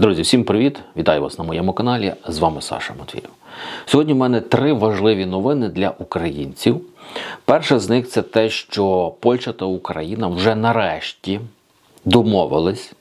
Друзі, всім привіт! Вітаю вас на моєму каналі. З вами Саша Матвієв. Сьогодні в мене три важливі новини для українців. Перше з них це те, що Польща та Україна вже нарешті домовились.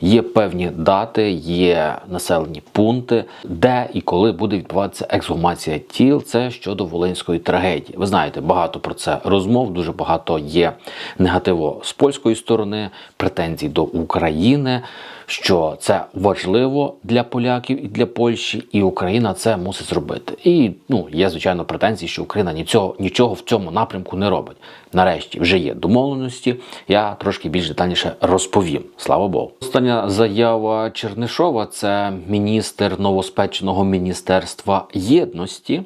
Є певні дати, є населені пункти, де і коли буде відбуватися ексгумація тіл. Це щодо волинської трагедії. Ви знаєте, багато про це розмов, дуже багато є негативу з польської сторони, претензій до України, що це важливо для поляків і для Польщі, і Україна це мусить зробити. І ну є звичайно претензії, що Україна нічого, нічого в цьому напрямку не робить. Нарешті вже є домовленості. Я трошки більш детальніше розповім. Слава Богу. Остання заява Чернишова це міністр новоспеченого міністерства єдності,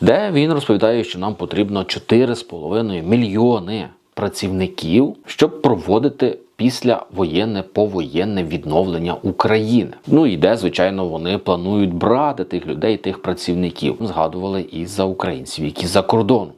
де він розповідає, що нам потрібно 4,5 мільйони працівників, щоб проводити післявоєнне повоєнне відновлення України. Ну і де, звичайно, вони планують брати тих людей, тих працівників. Згадували і за українців, які за кордоном.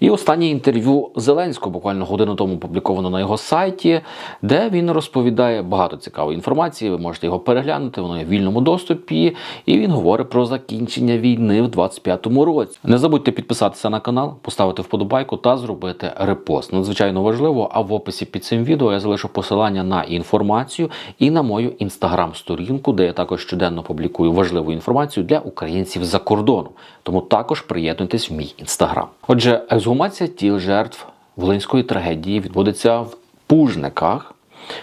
І останнє інтерв'ю Зеленського буквально годину тому опубліковано на його сайті, де він розповідає багато цікавої інформації. Ви можете його переглянути, воно є в вільному доступі. І він говорить про закінчення війни в 25-му році. Не забудьте підписатися на канал, поставити вподобайку та зробити репост. Надзвичайно важливо. А в описі під цим відео я залишу посилання на інформацію і на мою інстаграм-сторінку, де я також щоденно публікую важливу інформацію для українців за кордону. Тому також приєднуйтесь в мій інстаграм. Отже, ексгумація тіл жертв Волинської трагедії відбудеться в Пужниках.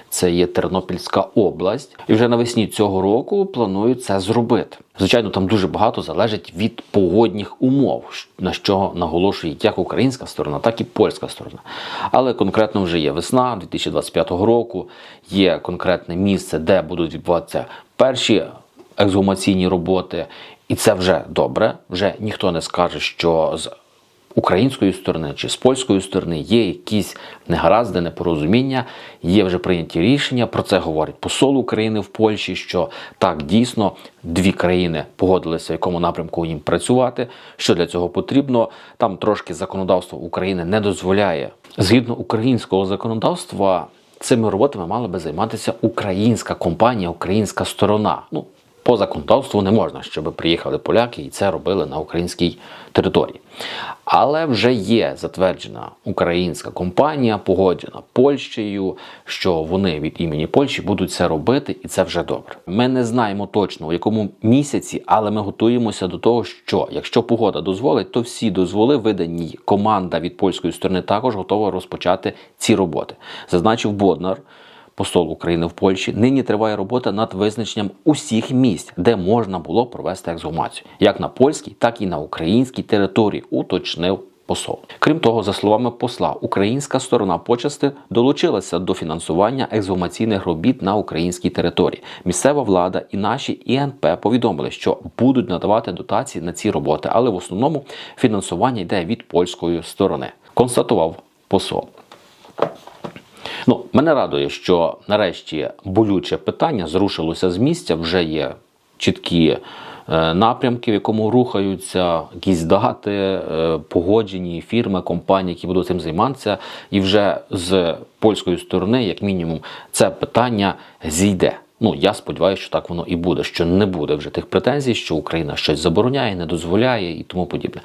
Це є Тернопільська область, і вже навесні цього року планують це зробити. Звичайно, там дуже багато залежить від погодних умов, на що наголошує як українська сторона, так і польська сторона. Але конкретно вже є весна 2025 року, є конкретне місце, де будуть відбуватися перші ексгумаційні роботи, і це вже добре. Вже ніхто не скаже, що з української сторони чи з польської сторони є якісь негаразди, непорозуміння, є вже прийняті рішення. Про це говорить посол України в Польщі. Що так дійсно дві країни погодилися, в якому напрямку їм працювати. Що для цього потрібно? Там трошки законодавство України не дозволяє згідно українського законодавства. Цими роботами мала би займатися українська компанія, українська сторона. Ну по законодавству не можна, щоб приїхали поляки і це робили на українській території. Але вже є затверджена українська компанія, погоджена Польщею, що вони від імені Польщі будуть це робити, і це вже добре. Ми не знаємо точно у якому місяці, але ми готуємося до того, що якщо погода дозволить, то всі дозволи видані. Команда від польської сторони також готова розпочати ці роботи. Зазначив Боднар посол України в Польщі, нині триває робота над визначенням усіх місць, де можна було провести ексгумацію, як на польській, так і на українській території, уточнив. Посол. Крім того, за словами посла, українська сторона почасти долучилася до фінансування ексгумаційних робіт на українській території. Місцева влада і наші ІНП повідомили, що будуть надавати дотації на ці роботи, але в основному фінансування йде від польської сторони. Констатував посол. Ну, мене радує, що нарешті болюче питання зрушилося з місця. Вже є чіткі е, напрямки, в якому рухаються якісь дати, е, погоджені фірми, компанії, які будуть цим займатися, і вже з польської сторони, як мінімум, це питання зійде. Ну, я сподіваюся, що так воно і буде, що не буде вже тих претензій, що Україна щось забороняє, не дозволяє і тому подібне.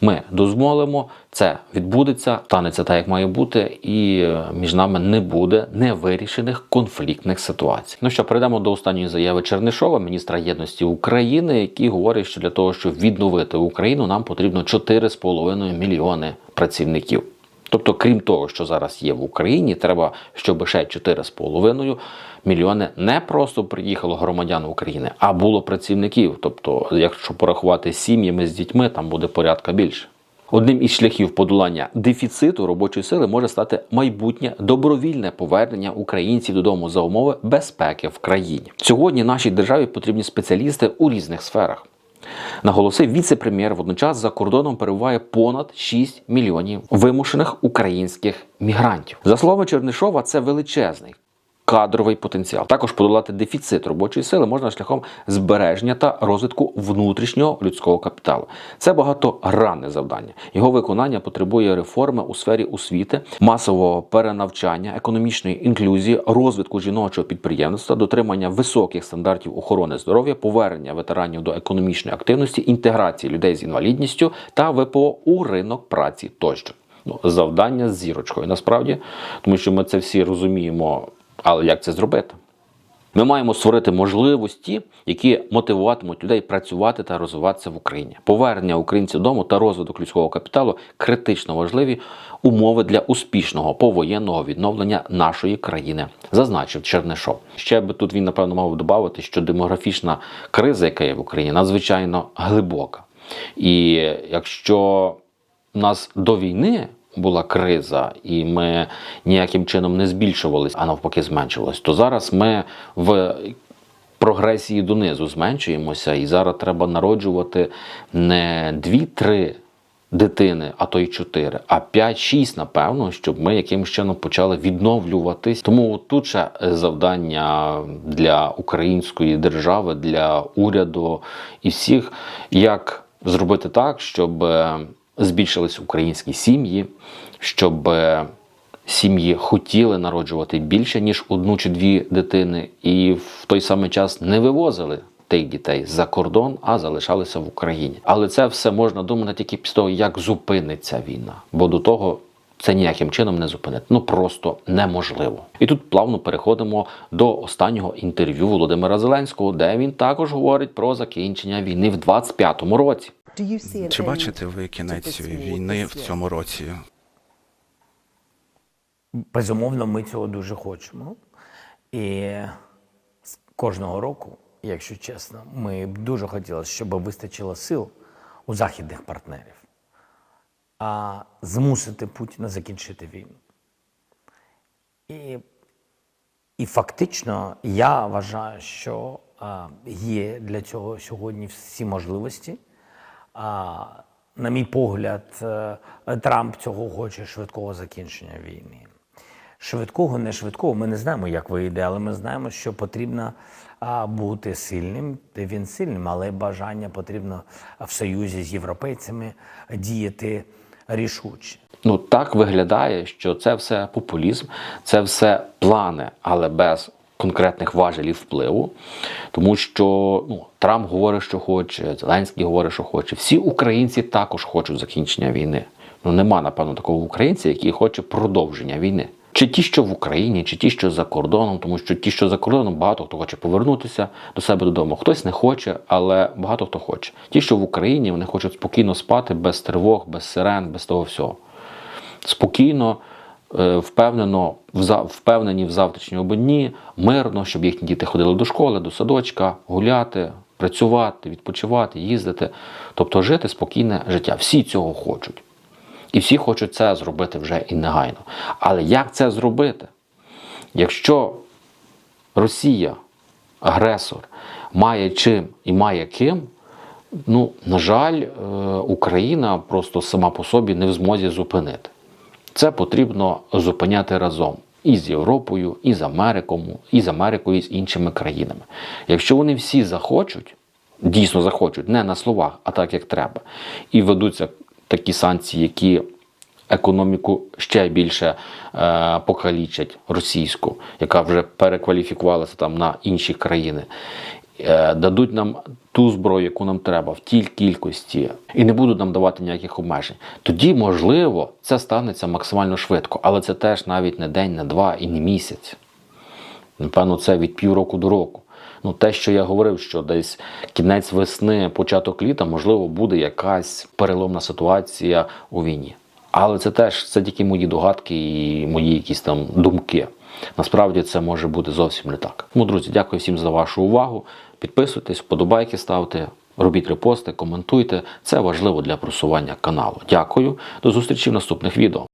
Ми дозволимо, це відбудеться, станеться так, як має бути, і між нами не буде невирішених конфліктних ситуацій. Ну що, перейдемо до останньої заяви Чернишова, міністра єдності України, який говорить, що для того, щоб відновити Україну, нам потрібно 4,5 мільйони працівників. Тобто, крім того, що зараз є в Україні, треба, щоб ще 4,5 мільйони не просто приїхало громадян України, а було працівників. Тобто, якщо порахувати сім'ями з дітьми, там буде порядка більше. Одним із шляхів подолання дефіциту робочої сили може стати майбутнє добровільне повернення українців додому за умови безпеки в країні. Сьогодні нашій державі потрібні спеціалісти у різних сферах. Наголосив віце-прем'єр, водночас за кордоном перебуває понад 6 мільйонів вимушених українських мігрантів. За словами Чернишова, це величезний кадровий потенціал. Також подолати дефіцит робочої сили можна шляхом збереження та розвитку внутрішнього людського капіталу. Це багатогранне завдання. Його виконання потребує реформи у сфері освіти, масового перенавчання, економічної інклюзії, розвитку жіночого підприємництва, дотримання високих стандартів охорони здоров'я, повернення ветеранів до економічної активності, інтеграції людей з інвалідністю та ВПО у ринок праці тощо. Ну, завдання з зірочкою насправді, тому що ми це всі розуміємо. Але як це зробити? Ми маємо створити можливості, які мотивуватимуть людей працювати та розвиватися в Україні. Повернення українців дому та розвиток людського капіталу критично важливі умови для успішного повоєнного відновлення нашої країни, зазначив Чернишов. Ще би тут він напевно мав додати, що демографічна криза, яка є в Україні, надзвичайно глибока. І якщо нас до війни була криза, і ми ніяким чином не збільшувалися, а навпаки, зменшувалися, то зараз ми в прогресії донизу зменшуємося, і зараз треба народжувати не 2-3 дитини, а то й 4, а 5-6, напевно, щоб ми якимось чином почали відновлюватись. Тому тут ще завдання для української держави, для уряду і всіх, як зробити так, щоб е, збільшились українські сім'ї, щоб е, сім'ї хотіли народжувати більше ніж одну чи дві дитини, і в той самий час не вивозили тих дітей за кордон, а залишалися в Україні. Але це все можна думати тільки після того, як зупиниться війна, бо до того. Це ніяким чином не зупинити. Ну просто неможливо. І тут плавно переходимо до останнього інтерв'ю Володимира Зеленського, де він також говорить про закінчення війни в 25-му році. Чи бачите ви кінець війни в цьому році? Безумовно, ми цього дуже хочемо. І кожного року, якщо чесно, ми б дуже хотіли, щоб вистачило сил у західних партнерів, а змусити Путіна закінчити війну. І, і фактично я вважаю, що а, є для цього сьогодні всі можливості. На мій погляд, е, Трамп цього хоче швидкого закінчення війни. Швидкого, не швидкого, ми не знаємо, як вийде, але ми знаємо, що потрібно бути сильним. Він сильним, але бажання потрібно в союзі з європейцями діяти рішуче. Ну так виглядає, що це все популізм, це все плани, але без конкретних важелів впливу. Тому що ну, Трамп говорить, що хоче, Зеленський говорить, що хоче. Всі українці також хочуть закінчення війни. Ну нема, напевно, такого українця, який хоче продовження війни. Чи ті, що в Україні, чи ті, що за кордоном, тому що ті, що за кордоном, багато хто хоче повернутися до себе додому. Хтось не хоче, але багато хто хоче. Ті, що в Україні, вони хочуть спокійно спати, без тривог, без сирен, без того всього. Спокійно, впевнено, впевнені в завтрашньому дні, мирно, щоб їхні діти ходили до школи, до садочка, гуляти, працювати, відпочивати, їздити. Тобто жити спокійне життя. Всі цього хочуть. І всі хочуть це зробити вже і негайно. Але як це зробити? Якщо Росія, агресор, має чим і має ким, ну, на жаль, е, Україна просто сама по собі не в змозі зупинити. Це потрібно зупиняти разом і з Європою, і з Америкою, і з Америкою, і з іншими країнами. Якщо вони всі захочуть, дійсно захочуть, не на словах, а так як треба, і ведуться такі санкції, які економіку ще більше е, покалічать російську, яка вже перекваліфікувалася там на інші країни. Е, дадуть нам ту зброю, яку нам треба, в тій кількості, і не будуть нам давати ніяких обмежень. Тоді, можливо, це станеться максимально швидко, але це теж навіть не день, не два і не місяць. Напевно, це від півроку до року. Ну, те, що я говорив, що десь кінець весни, початок літа, можливо, буде якась переломна ситуація у війні. Але це теж це тільки мої догадки і мої якісь там думки. Насправді це може бути зовсім не так. Тому, друзі, дякую всім за вашу увагу. Підписуйтесь, вподобайки ставте, робіть репости, коментуйте. Це важливо для просування каналу. Дякую. До зустрічі в наступних відео.